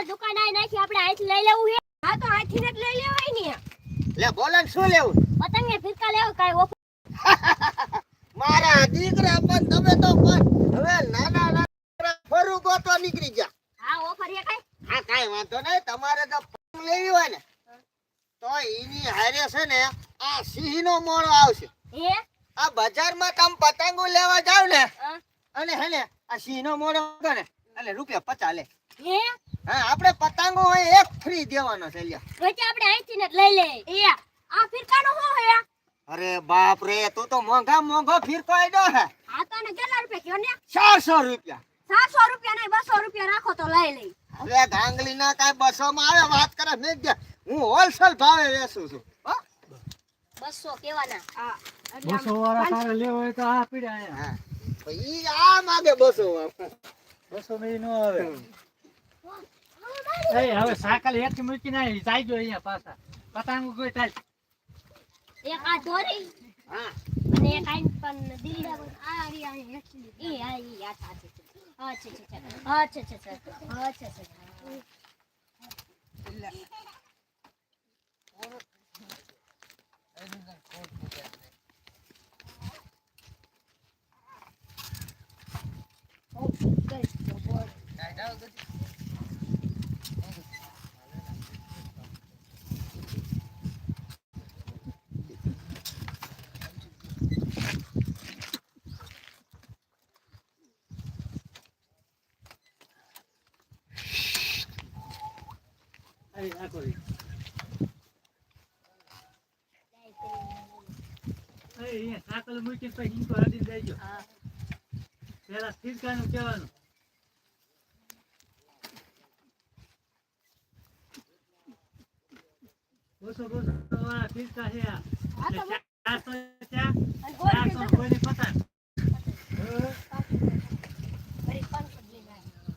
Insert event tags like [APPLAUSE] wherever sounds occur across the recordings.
તમારે દુકાન આઈ નાખી આપણે અહીંથી લઈ લેવું છે. હા તો અહીંથી જ લઈ લેવાય ને. લે બોલન શું લેવું? પતંગે ફિરકા લેવો કાઈ ઓફ મારા દીકરા પણ તમે તો પણ હવે નાના નાના ફરું ગોતો નીકળી જા હા ઓફર એ કાઈ? હા કાઈ વાંધો નહીં તમારે તો પતંગ લેવી હોય ને તો એની હારે છે ને આ સિંહ નો મોણો આવશે. હે? આ બજારમાં તમે પતંગો લેવા જાવ ને અને હે ને આ સિંહનો મોણો મોળો ને એટલે રૂપિયા પચાસ લે. હે? હા આપણે પતંગો હોય એક ફ્રી દેવાનો છે લ્યા. પછી આપણે અહીંથી ને લઈ લે. એ આ ફિરકાનો હો હે અરે બાપ રે તું તો મોંઘા મોંઘો ફિરકો આડ્યો હે. આ તો ને કેટલા રૂપિયા કયો ને 400 રૂપિયા. સાતસો રૂપિયા નહીં બસો રૂપિયા રાખો તો લઈ લઈ હવે ગાંગલી ના કાઈ બસો માં આવે વાત કરે મેં કીધું, હું હોલસેલ ભાવે વેચું છું. હો? બસો કેવાના. હા બસો વાળા તારે લેવો હોય તો આ પીડા હા. તો આ માગે બસો વાળા. બસો માં ઈ નો આવે. એ હવે સાયકલ હેઠી મૂકીને આવી જાયજો અહીંયા પાછા. પતંગ કોઈ થાય. એક આ દોરી હા. અને એક આઈન પણ દિલ્હી આ રી હેઠી એ આ ઈ આ આ છે અચ્છા અચ્છા અચ્છા અચ્છા અચ્છા અચ્છા આવી આ કોઈ એ અહીંયા સાયકલ મૂકીને પછી હિંકો હાડીને દેજો. પેલા ફિરકાનું કહેવાનું. બોસો બોસો વાળા ફિરકા છે આ. ચારસો ગોળ ચારસો કોઈની પતંગ ફરી પાંચસો જ લઈને આવ્યા.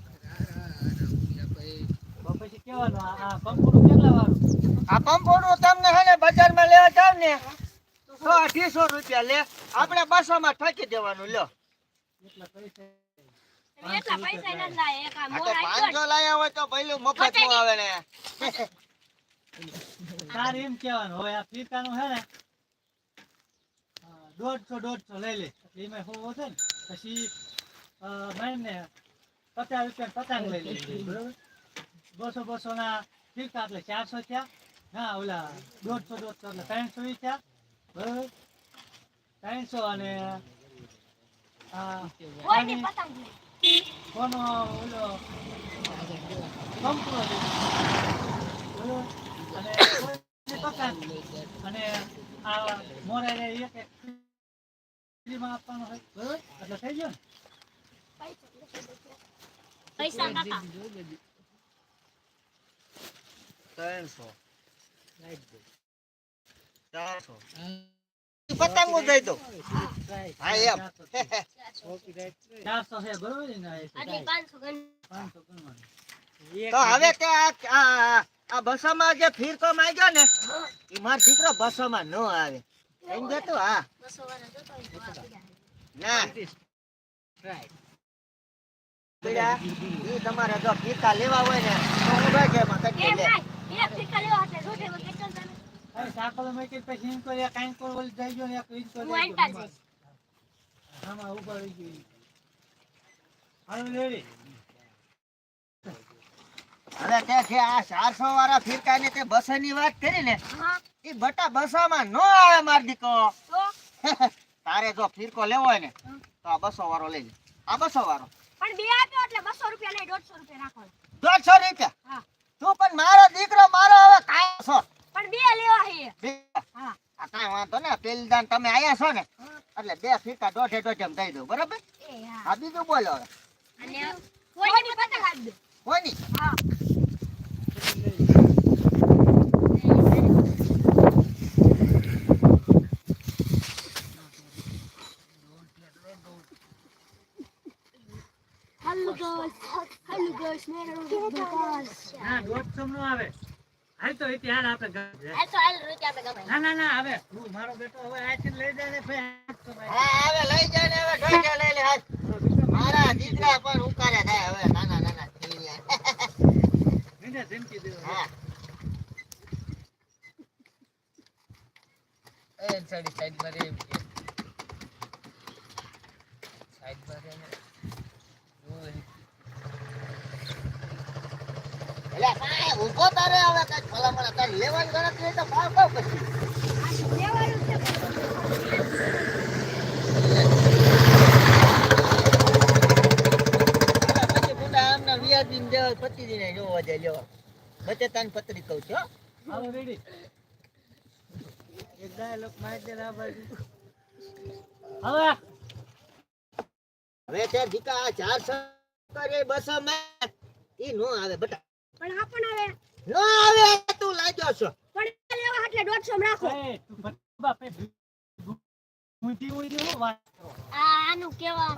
પછી કહેવાનું આ આ કંપનું કેટલા વાળું? આ પંપોનું તમને હે ને બજારમાં લેવા જાવ ને તો અઢીસો રૂપિયા લે. આપણે બસો માં ઠકી દેવાનું લ્યો. પાંચસો લાયા હોય તો પેલું મફતનું આવે ને. તારે એમ કેવાનું હોય આ ફિરકાનું છે ને દોઢસો દોઢસો લઈ લે. એમાં હોવો છે ને? પછી અ, ને પચાસ રૂપિયા પતંગ લઈ લે. બરોબર? બસો બસો ના ફિરકા એટલે ચારસો થયા. હા ઓલા દોઢસો દોઢસો એટલે ત્રણસો ઈ થયા. બરોબર? ત્રણસો અને. કોનો ઓલો કંપનો અને અને આ મોરારે એક એક આપવાનો હોય. બરોબર? એટલે થઈ ગયો ને? પૈસા કાકા ત્રણસો. ચારસો. પતંગો દઈ દો. હા એમ. ચારસો છે બરોબર ને. તો હવે આ- બસોમાં જે ફીરકો માંગ્યો એ મારો દીકરો બસોમાં ન આવે. એમ જતો હા. ના તમારે જો ફીરકા લેવા હોય ને તો હું ભાગ્યમાં કરી લે નહીં. એક ફિરકા લેવા એટલે રોટે વગર કેટલા તમે? હવે સાકલો મૂકી પછી એમ કરી કાંઈ કોઈ ઓલી જઈ ગયો ને એક ઈંચ કરી હું આંટા ગયો. જઈશ. આમાં ઊભા રહી ગઈ. હાલો લેડી હવે તે જે આ ચારસો વાળા ફીરકા ને તે બસો ની વાત કરી ને એ બટા બસોમાં ન આવે માર દીકો [LAUGHS] તારે જો ફીરકો લેવો હોય ને તો આ બસો વાળો લઈ લે. આ બસો વાળો. પણ બે આપ્યો એટલે બસો રૂપિયા લઈ દોઢસો રૂપિયા રાખો. દોઢસો રૂપિયા? હા. તું પણ મારો દીકરો મારો હવે કાયો છો. પણ બે લેવા હે હા. આ કાંઈ વાંધો ને પેલી દાન તમે આયા છો ને એટલે બે ફીકા દોઢે દોઢે દઈ દઉં બરાબર? હા. બીજું બોલો હવે. અને કોઈની પતંગ આપી દો કોઈની? હા. મેરો વિકાસ ના દોઢસો નો આવે. હાલ તો એથી હાલ આપણે ઘરે તો હાલ રૂપિયા આપણે ગમાય ના ના ના હવે. હું મારો બેટો હવે આથી લઈ જાય ને ભાઈ. હા હવે લઈ જાય ને હવે દોઢે લઈ લે હાથ. મારા દીકરા પર ઉકારે થાય હવે. ધમકી દેવા. હા. એ સાઈડ સાઈડમાં એમ કે સાઈડમાં રે ને ઓય કાંઈ ઊભો તારે હવે કાંઈક ભલામણ તારે લેવાની ગણતરી તો ભાવ કહો પછી લેવાનું વ્યાજીને દેવા જોવા લેવા બચે તાન પત્રી કહું છું હો. હાલો રેડી એક મારી દે બાજુ. હવે? હવે તે દીકા આ ચારસો કરે બસો માં ઈ નો આવે બટા. પણ આ પણ આવે. નો આવે તું લાગ્યો છો. પણ લેવા એટલે દોઢસો માં રાખો. એ તું બા પે ઊંધી ઊંધી હું વાત કરો? આ આનું કેવા?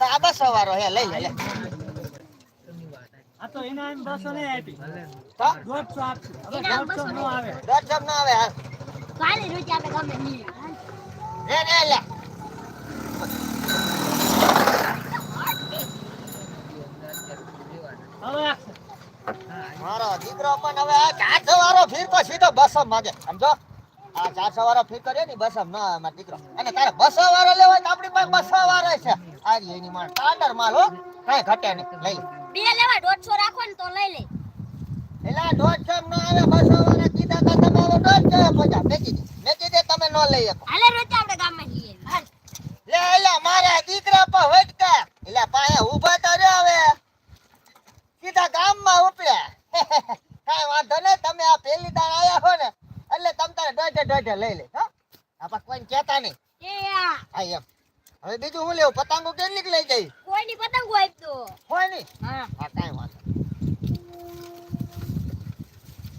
આ બસો હે લઈ લે લે. આ તો એના એમ બસો ને આપી. તો? દોઢસો આપશું હવે દોઢસો નો આવે. દોઢસો નો આવે હા. કાલે રોજ આપણે ગમે નહીં. લે લે લે હવે મારો દીકરો પણ હવે આ ચારસો વાળો ફીરકો સીધો બસો માગે. સમજો? આ ચારસો વાળો ફીર કર્યો ને બસો ના મારો દીકરો. અને તારે બસો વાળો લેવો તો આપણી પાસે બસો વાળો છે. આ એની માણ સ્ટાન્ડર્ડ માલ હો. કઈ ઘટે નહીં. લઈ. બે લેવા દોઢસો રાખો ને તો લઈ લે. એલા દોઢસો ન આવે બસો વાળા કીધા કે તમે હવે દોઢસો પચાસ. મેકી દે. મેકી દે તમે ન લઈ શકો. હાલે રોજ આપણે ગામમાં જઈએ. લે એલા મારા દીકરા પર વટકા. એલા પાયા ઊભા તો રહ્યો હવે સીધા ગામમાં ઉપડ્યા કાંઈ વાંધો નહીં તમે પેલી આયા હો ને એટલે તમ તારે ડોઢે ડોઢે લઈ લે હો. આપા કોઈને કહેતા નહીં. એ આ. એમ. હવે બીજું હું લેવું? પતંગો કેટલીક લઈ જઈ કોઈની પતંગો આપતો? હોયની હા. હા કાંઈ વાંધો.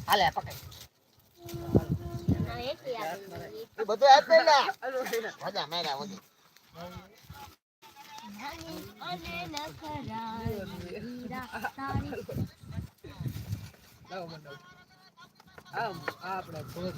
હાલે પકડ. બધું આપી મજા હીરા તારી લાવો મને આમ આ આપણે ભોજ